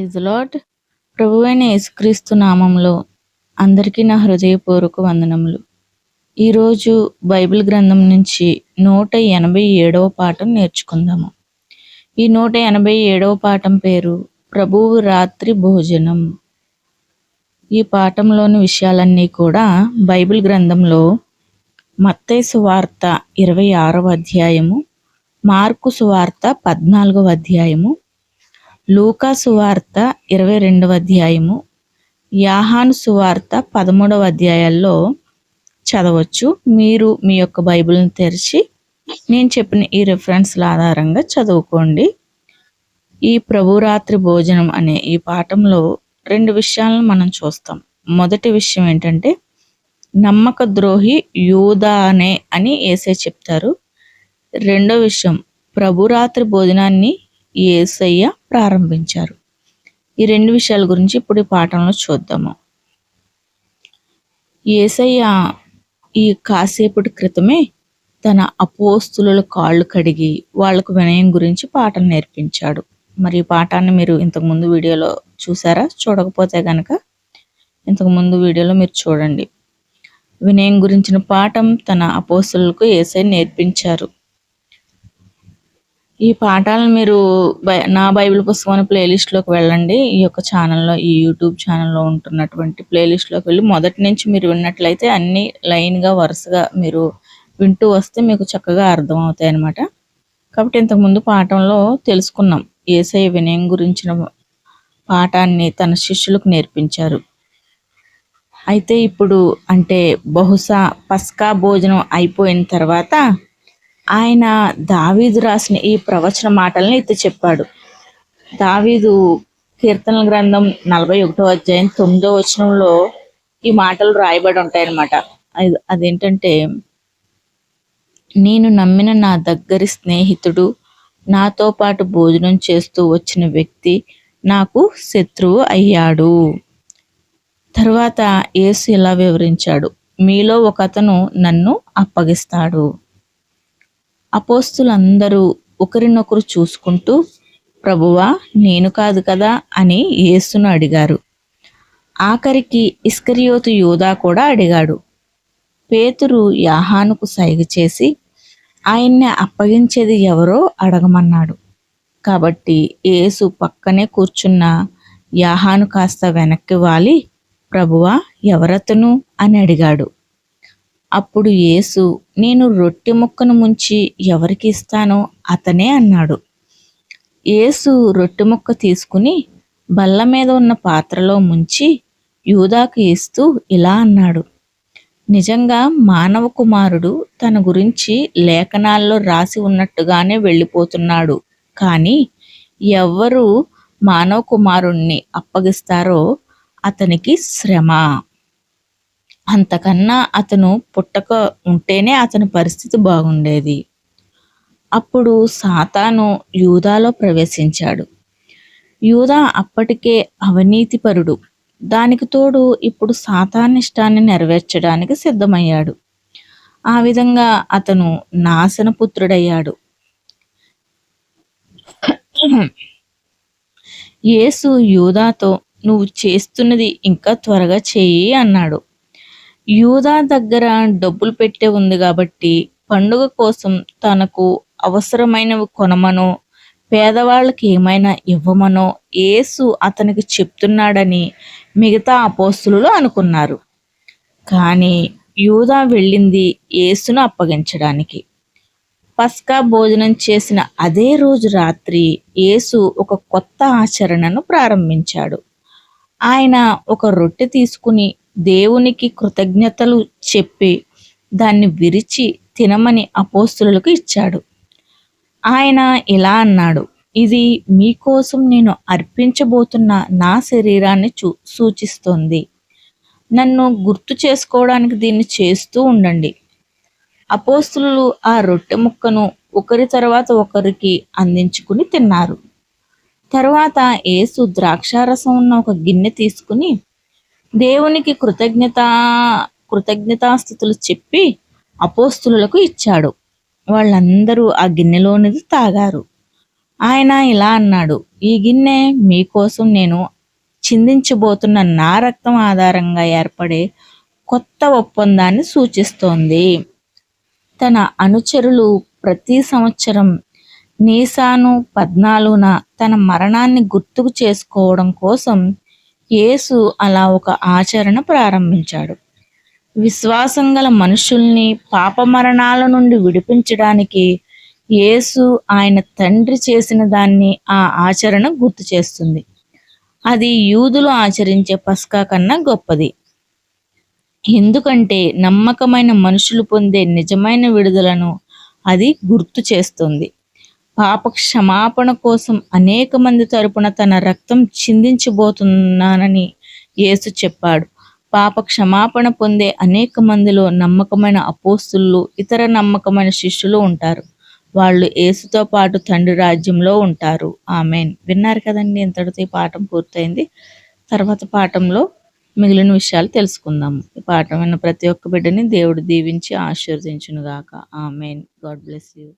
Praise lord ప్రభువైన యేసుక్రీస్తు నామంలో అందరికీ నా హృదయపూర్వక వందనములు. ఈరోజు బైబిల్ గ్రంథం నుంచి నూట ఎనభై ఏడవ పాఠం నేర్చుకుందాము. ఈ నూట ఎనభై ఏడవ పాఠం పేరు ప్రభువు రాత్రి భోజనం. ఈ పాఠంలోని విషయాలన్నీ కూడా బైబిల్ గ్రంథంలో మత్తేసు వార్త ఇరవై ఆరవ అధ్యాయము మార్కు సువార్త పద్నాలుగవ అధ్యాయము లూకా సువార్త ఇరవై రెండవ అధ్యాయము యాహాను సువార్త పదమూడవ అధ్యాయాల్లో చదవచ్చు. మీరు మీ యొక్క బైబిల్ని తెరిచి నేను చెప్పిన ఈ రెఫరెన్స్ల ఆధారంగా చదువుకోండి. ఈ ప్రభురాత్రి భోజనం అనే ఈ పాఠంలో రెండు విషయాలను మనం చూస్తాం. మొదటి విషయం ఏంటంటే నమ్మక ద్రోహి యూదానే అని ఏసే చెప్తారు. రెండో విషయం ప్రభురాత్రి భోజనాన్ని ఏసయ్య ప్రారంభించారు. ఈ రెండు విషయాల గురించి ఇప్పుడు ఈ పాఠంలో చూద్దాము. ఏసయ్య ఈ కాసేపటి క్రితమే తన అపోస్తుల కాళ్ళు కడిగి వాళ్ళకు వినయం గురించి పాఠం నేర్పించాడు. మరి ఈ పాఠాన్ని మీరు ఇంతకుముందు వీడియోలో చూసారా? చూడకపోతే కనుక ఇంతకుముందు వీడియోలో మీరు చూడండి. వినయం గురించిన పాఠం తన అపోస్తులకు ఏసై నేర్పించారు. ఈ పాఠాలను మీరు నా బైబిల్ పుస్తకం అనే ప్లేలిస్ట్లోకి వెళ్ళండి. ఈ యొక్క ఛానల్లో ఈ యూట్యూబ్ ఛానల్లో ఉంటున్నటువంటి ప్లేలిస్ట్లోకి వెళ్ళి మొదటి నుంచి మీరు విన్నట్లయితే అన్ని లైన్గా వరుసగా మీరు వింటూ వస్తే మీకు చక్కగా అర్థం అవుతాయి అనమాట కాబట్టి ఇంతకుముందు పాఠంలో తెలుసుకున్నాం. ఏసై వినయం గురించిన పాఠాన్ని తన శిష్యులకు నేర్పించారు. అయితే ఇప్పుడు అంటే బహుశా పస్కా భోజనం అయిపోయిన తర్వాత ఆయన దావీదు రాసిన ఈ ప్రవచన మాటల్ని ఎత్తి చెప్పాడు. దావీదు కీర్తనల గ్రంథం నలభై ఒకటో అధ్యాయం తొమ్మిదో వచనంలో ఈ మాటలు రాయబడి ఉంటాయన్నమాట. అదేంటంటే నేను నమ్మిన నా దగ్గరి స్నేహితుడు నాతో పాటు భోజనం చేస్తూ వచ్చిన వ్యక్తి నాకు శత్రువు అయ్యాడు. తర్వాత యేసు ఇలా వివరించాడు. మీలో ఒకతను నన్ను అప్పగిస్తాడు. అపోస్తులందరూ ఒకరినొకరు చూసుకుంటూ ప్రభువా నేను కాదు కదా అని యేసును అడిగారు. ఆఖరికి ఇస్కరియోతు యూదా కూడా అడిగాడు. పేతురు యాహానుకు సైగ చేసి ఆయన్ని అప్పగించేది ఎవరో అడగమన్నాడు. కాబట్టి యేసు పక్కనే కూర్చున్న యాహాను కాస్త వెనక్కి వాలి. ప్రభువా ఎవరతను? అని అడిగాడు. అప్పుడు యేసు నేను రొట్టె ముక్కను ముంచి ఎవరికి ఇస్తానో అతనే అన్నాడు. యేసు రొట్టె ముక్క తీసుకుని బల్ల మీద ఉన్న పాత్రలో ముంచి యూదాకు ఇస్తూ ఇలా అన్నాడు. నిజంగా మానవ కుమారుడు తన గురించి లేఖనాల్లో రాసి ఉన్నట్టుగానే వెళ్ళిపోతున్నాడు. కానీ ఎవరు మానవ కుమారుణ్ణి అప్పగిస్తారో అతనికి శ్రమ. అంతకన్నా అతను పుట్టక ఉంటేనే అతని పరిస్థితి బాగుండేది. అప్పుడు సాతాను యూదాలో ప్రవేశించాడు. యూదా అప్పటికే అవినీతిపరుడు. దానికి తోడు ఇప్పుడు సాతానిష్టాన్ని నెరవేర్చడానికి సిద్ధమయ్యాడు. ఆ విధంగా అతను నాశనపుత్రుడయ్యాడు. యేసు యూదాతో నువ్వు చేస్తున్నది ఇంకా త్వరగా చెయ్యి అన్నాడు. యూదా దగ్గర డబ్బులు పెట్టే ఉంది కాబట్టి పండుగ కోసం తనకు అవసరమైనవి కొనమనో పేదవాళ్ళకి ఏమైనా ఇవ్వమనో యేసు అతనికి చెప్తున్నాడని మిగతా అపోస్తులు అనుకున్నారు. కానీ యూదా వెళ్ళింది యేసును అప్పగించడానికి. పస్కా భోజనం చేసిన అదే రోజు రాత్రి యేసు ఒక కొత్త ఆచరణను ప్రారంభించాడు. ఆయన ఒక రొట్టె తీసుకుని దేవునికి కృతజ్ఞతలు చెప్పి దాన్ని విరిచి తినమని అపోస్తులకు ఇచ్చాడు. ఆయన ఇలా అన్నాడు ఇది మీకోసం నేను అర్పించబోతున్న నా శరీరాన్ని చూ సూచిస్తోంది. నన్ను గుర్తు చేసుకోవడానికి దీన్ని చేస్తూ ఉండండి అపోస్తులు ఆ రొట్టె ముక్కను ఒకరి తర్వాత ఒకరికి అందించుకుని తిన్నారు. తర్వాత ఏసు ద్రాక్షారసం ఉన్న ఒక గిన్నె తీసుకుని దేవునికి కృతజ్ఞత కృతజ్ఞతాస్థుతులు చెప్పి అపోస్తులకు ఇచ్చాడు. వాళ్ళందరూ ఆ గిన్నెలోనిది తాగారు. ఆయన ఇలా అన్నాడు ఈ గిన్నె మీకోసం నేను చిందించబోతున్న నా రక్తం ఆధారంగా ఏర్పడే కొత్త ఒప్పందాన్ని సూచిస్తోంది. తన అనుచరులు ప్రతి సంవత్సరం నీసాను పద్నాలుగున తన మరణాన్ని గుర్తుకు చేసుకోవడం కోసం యేసు అలా ఒక ఆచరణ ప్రారంభించాడు. విశ్వాసం గల మనుషుల్ని పాపమరణాల నుండి విడిపించడానికి యేసు ఆయన తండ్రి చేసిన దాన్ని ఆ ఆచరణ గుర్తు చేస్తుంది. అది యూదులు ఆచరించే పస్కా కన్నా గొప్పది. ఎందుకంటే నమ్మకమైన మనుషులు పొందే నిజమైన విడుదలను అది గుర్తు చేస్తుంది. పాప క్షమాపణ కోసం అనేక మంది తరపున తన రక్తం చిందించబోతున్నానని యేసు చెప్పాడు. పాప క్షమాపణ పొందే అనేక మందిలో నమ్మకమైన అపోస్తులు ఇతర నమ్మకమైన శిష్యులు ఉంటారు. వాళ్ళు యేసుతో పాటు తండ్రి రాజ్యంలో ఉంటారు. ఆమెన్. విన్నారు కదండి ఇంతటితో ఈ పాఠం పూర్తయింది. తర్వాత పాఠంలో మిగిలిన విషయాలు తెలుసుకుందాము ఈ పాఠం విన్న ప్రతి ఒక్క బిడ్డని దేవుడు దీవించి ఆశీర్వదించునుగాక. ఆమెన్. God bless you.